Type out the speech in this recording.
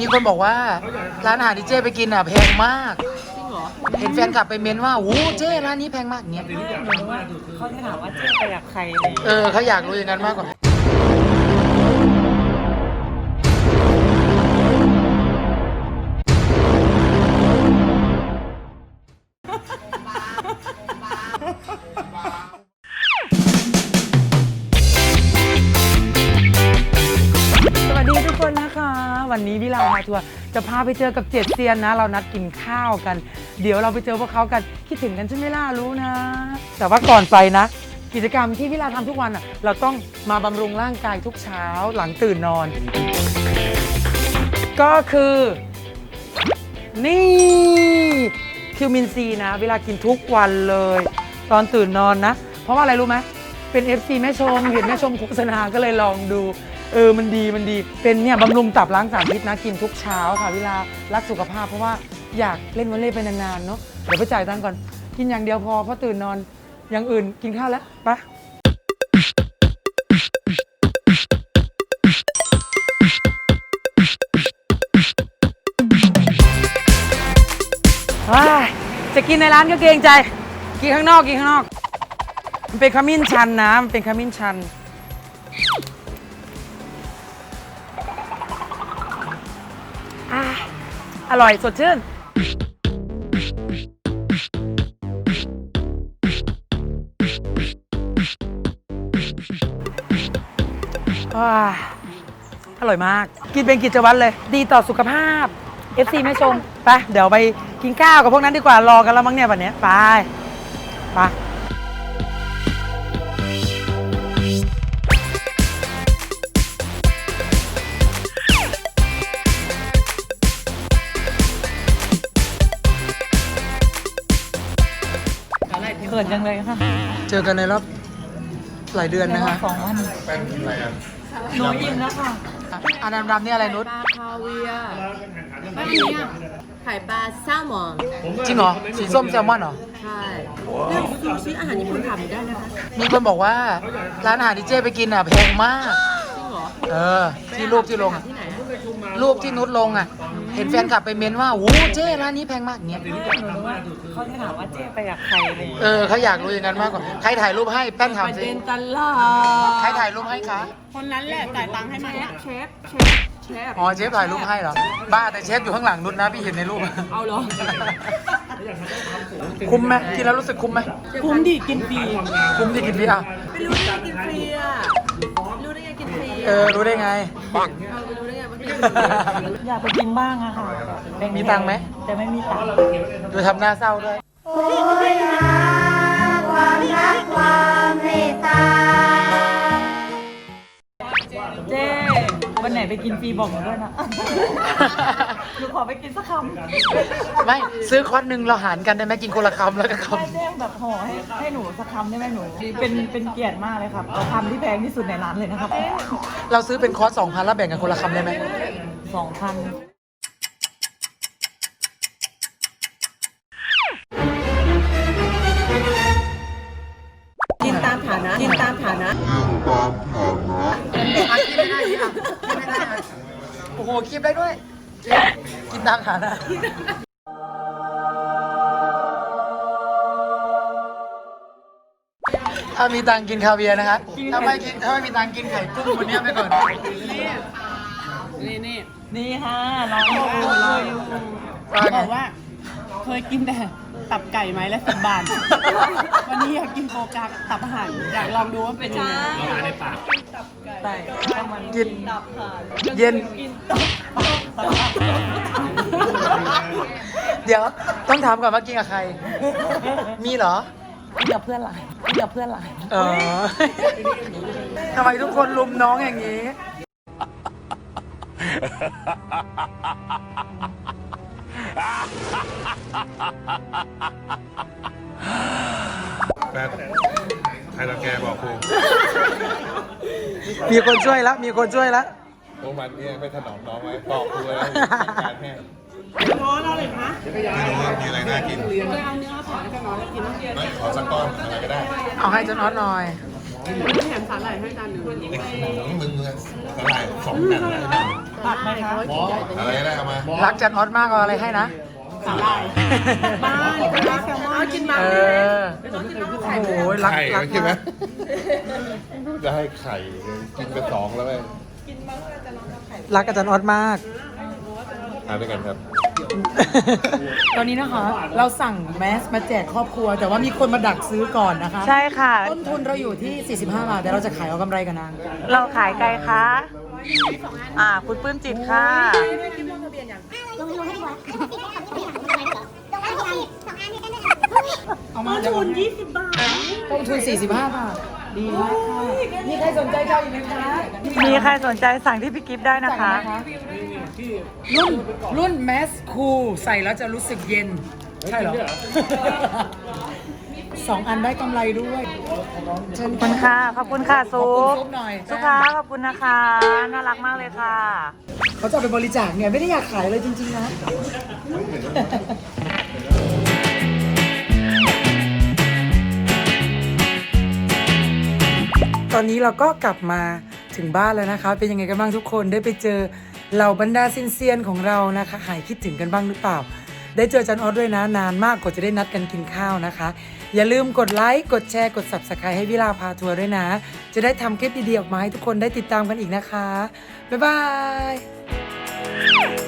มีคนบอกว่าร้านอาหารที่เจ้ไปกินอะแพงมาก จริงเหรอเห็นแฟนคลับไปเมนว่าโอ้เจ้ร้านนี้แพงมากเงี้ยหนูว่าเขาจะถามว่าเจ๊ไปกับใครเลยเออเขาอยากรู้อย่างนั้นมากกว่า วันนี้วิลาพาทัวร์จะพาไปเจอกับเจ็ดเซียนนะ เรานัดกินข้าวกัน เดี๋ยวเราไปเจอพวกเขากันคิดถึงกันใช่ไหมล่ะรู้นะ แต่ว่าก่อนไปนะ กิจกรรมที่วิลาทำทุกวันอะเราต้องมาบำรุงร่างกายทุกเช้าหลังตื่นนอน ก็คือ นี่คิวมินซีนะ เวลากินทุกวันเลย ตอนตื่นนอนนะ เพราะว่าอะไรรู้ไหมเป็น FC แม่ชม เห็นแม่ชมโฆษณาก็เลยลองดู เออมันดีมันดีเป็นเนี่ยบำรุงตับล้างสารพิษนะกินทุกเช้าค่ะเวลารักสุขภาพเพราะว่าอยากเล่นวอลเลย์ไปนานๆเนาะเดี๋ยวไปจ่ายตังค์ก่อน กินอย่างเดียวพอเพราะตื่นนอนอย่างอื่นกินข้าวแล้วไปะจะกินในร้านก็เกรงใจ กินข้างนอกกินข้างนอก มันเป็นขมิ้นชันนะมันเป็นขมิ้นชัน ร่อยสดชื่นว้าอร่อยมาก กินเป็นกิจวัตรเลย ดีต่อสุขภาพ FC แม่ชม ไป เดี๋ยวไปกินข้าวกับพวกนั้นดีกว่า รอกันแล้วมั้งเนี่ยวันนี้ ไป ไป ขินจังเลยค่ะเจอกันในรอบหลายเดือนนะฮะสองวันหนูอิ่มแล้วค่ะอะอันดำดำๆนี่อะไรนุชปลาคาเวียร์ไม่มีอะไข่ปลาแซลมอนจริงเหรอสีส้มแซลมอนเหรอ ใช่เรื่องซูชิอาหารญี่ปุ่นทำได้นะคะมีคนบอกว่าร้านอาหารที่เจ้ไปกินอะแพงมากจริงเหรอเออที่รูปที่ลงอะที่ไหนอะ รูปที่นุชลงอะ เห็นแฟนคลับไปเมนว่าโอ้เจ้ร้านนี้แพงมากเงี้ยหนูว่าเขาจะถามว่าเจ๊ไปกับใครเลยเออเขาอยากรู้อย่างนั้นมากกว่าใครถ่ายรูปให้แป้นถามประสิเด็นตลาดใครถ่ายรูปให้คะคนนั้นแหละจ่ายตังค์ให้มาเชฟเชฟเชฟอ๋อเชฟถ่ายรูปให้เหรอบ้าแต่เชฟอยู่ข้างหลังนุชนะพี่เห็นในรูปเอาเหรอคุ้มไหมกินแล้วรู้สึกคุ้มไหมคุ้มดีกินฟรีคุ้มที่กินพี่อะไม่รู้ได้ไงกินฟรีอะรู้ได้ไงกินฟรีเออรู้ได้ไงเอาไปรู้ได้ไงว่ากินฟรี อยากไปกินบ้างอะค่ะแบ่มีตังค์ไหม แต่ไม่มีตังค์ดูทำหน้าเศร้าด้วยเไหนไปกินฟรีบอกหนูด้วยนะหนูขอไปกินสักคำไม่ซื้อคอร์สหนึ่งเราหารกันได้ไหมกินคนละคำแล้วก็คไม่เจ๊แบบห่อให้ให้หนูสักคำได้ไหมหนู เป็นเป็นเกียรติมากเลยครับเอาคำที่แพงที่สุดในร้านเลยนะครับำเราซื้อเป็นคอร์สสองพันแล้วแบ่งกันคนละคำได้ไหม สองพันามฐานะกินตามฐานะอะกินไม่ได้กินอะกินไม่ได้อะโอ้โหคีบได้ด้วยเจ๊กินตามฐานะถ้ามีตังค์กินคาเวียร์นะครับถ้าไม่กินถ้าไม่มีตังค์กินไข่กุ้งวันนี้ไปก่อนนี่นี่นี่ค่ะน้องโอ้โหว่าไงบอกว่าเคยกินแต่ ตับไก่ไม้ละสิบบาท วันนี้อยากกินโฟกัสตับห่านอยากลองดูว่าเป็นยังไงแต่ถ้ามันกินตับผ่านเย็น กินตับตับเดี๋ยวต้องถามก่อนว่ากินกับใคร มีเหรอกินกับเพื่อนหลายกินกับเพื่อนหลายเออทำไมทุกคนลุมน้องอย่างนี้ แต่ใครตะแกบอกครูมีคนช่วยแล้วมีคนช่วยแล้วพวกมันเนี่ยไม่ถนอมน้องไว้บอกครูแล้วการแห้งร้อนอะไรคะไม่รู้ว่ามีอะไรน่ากินก็เอาเนื้อผ่านให้น้องกินไม่ขอสักก้อนอะไรก็ได้ เอาให้เจ้าน็อตหน่อย แถมสาหร่ายให้จานหนึ่งมึงเนี่ยสลายสองแผ่นแล้วตัดไหมคะอะไรก็ได้เอามารักจันออสมากเอาอะไรให้นะ สาหร่ายบ้านก็รักแซลมอนกินมาเออ โอ้โหรักไข่รักใช่ไหมมากจะให้ไข่กินไปสองแล้วไงรักอาจารย์ออสมาก ทานด้วยกันครับ ตอนนี้นะคะ เราสั่งแมสมาแจกครอบครัว แต่ว่ามีคนมาดักซื้อก่อนนะคะ ใช่ค่ะ ต้นทุนเราอยู่ที่ 45 บาท แต่เราจะขายเอากำไรกันนางเราขายไกลคะอ่า คุณปื้มจิตค่ะลงลงให้ดีกว่าลงให้ดีสองอันนี้กันด้วยเอามาต้นทุน20 บาทต้นทุน 45 บาท ดีมากค่ะมีใครสนใจเจ้าอีกไหมคะมีใครสนใจสั่งที่พี่กิฟต์ได้นะคะรุ่ นรุ่นแมสคูลใส่แล้วจะรู้สึกเย็น ใช่เหรอ สองอันได้กำไรด้วยเชิญขอบคุณค่ะ ขอบคุณค่ะขอบซุคุณปซุปหน่อยซุปค่ะขอบคุณนะคะ น่ารักมากเลยค่ะ เขาจะเอาไปบริจาคเนี่ยไม่ได้อยากขายเลยจริงๆนะ ตอนนี้เราก็กลับมาถึงบ้านแล้วนะคะ เป็นยังไงกันบ้างทุกคนได้ไปเจอ เหล่าบรรดาซินเซียนของเรานะคะ หายคิดถึงกันบ้างหรือเปล่า ได้เจอจันออสด้วยนะนานมากกว่าจะได้นัดกันกินข้าวนะคะ อย่าลืมกดไลค์กดแชร์กด subscribe ให้วิลาพาทัวร์ด้วยนะ จะได้ทำคลิปดีๆออกมาให้ทุกคนได้ติดตามกันอีกนะคะ บ๊ายบาย